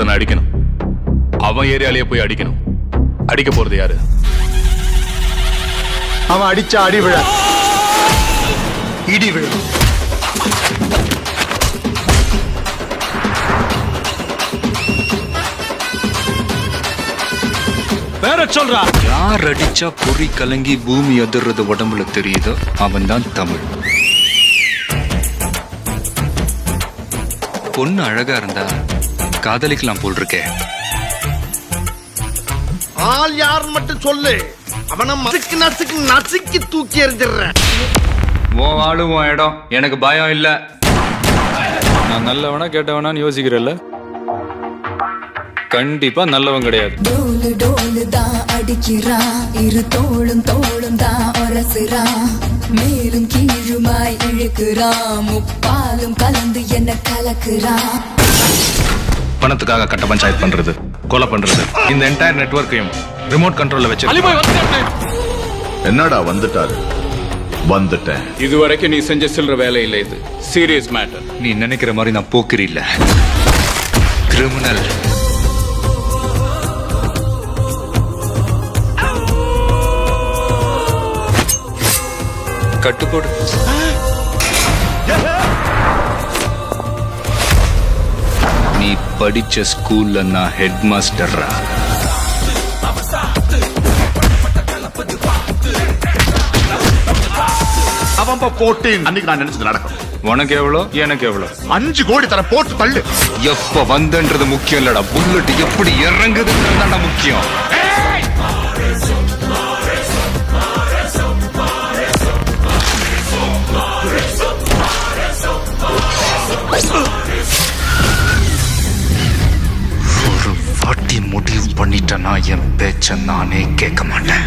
ஒருத்தனை அடிக்கணும். அவன் ஏரியாலேயே போய் அடிக்கணும். அடிக்க போறது யாரு? அவன் அடிச்சா அடி விழ. இடி விழும் வேற சொல்றா. யார் அடிச்சா பொறி கலங்கி பூமி அதிர்றது உடம்புல தெரியுதோ அவன் தான் தமிழ். பொண்ணு அழகா இருந்தா காதலிக்கலாம் போல் இருக்கே ஆள் யார் மட்டும் சொல்லு. அவனை மசுக்கு நசுக்கு நசுக்கி தூக்கி எறிஞ்சிடுறேன். உன் ஆளு உன் இடம். எனக்கு பயம் இல்ல. நான் நல்லவனா கேட்டவனான்னு யோசிக்கிறல்ல. கண்டிப்பா நல்லவன் கிடையாது. டோலு டோலு தான் அடிக்கிறான். இரு தோளும் தோளும் தான் உரசுறான். மேலும் கீழுமாய் இழுக்கிறான். முப்பாலும் கலந்து என்ன கலக்குறான். பணத்துக்காக கட்ட பஞ்சாயத்து பண்றது கொலை பண்றது. இந்த என்டையர் நெட்வொர்க்கையும் ரிமோட் கண்ட்ரோல்ல வச்சு என்னடா வந்துட்டாரு? வந்துட்டேன். இதுவரைக்கும் நீ செஞ்ச சில்லற வேலை இல்லை இது. சீரியஸ் மேட்டர் நீ நினைக்கிற மாதிரி நான் போக்கிரி இல்ல. கிரிமினல் கட்டுப்போடு நீ படிச்ச ஸ்கூல்ல நான் ஹெட் மாஸ்டர்ரா அவன் போட்டு அன்னைக்கு நான் நினைச்சது நடக்கும். உனக்கு எவ்வளோ? எனக்கு எவ்வளோ? அஞ்சு கோடி தர போட்டு தள்ளு. எப்ப வந்தன்றது முக்கியம் இல்லடா. புல்லட் எப்படி இறங்குதுன்றது தான்டா முக்கியம். ஒரு வாட்டி முடிவு என் பேச்ச நானே கேட்க மாட்டேன்.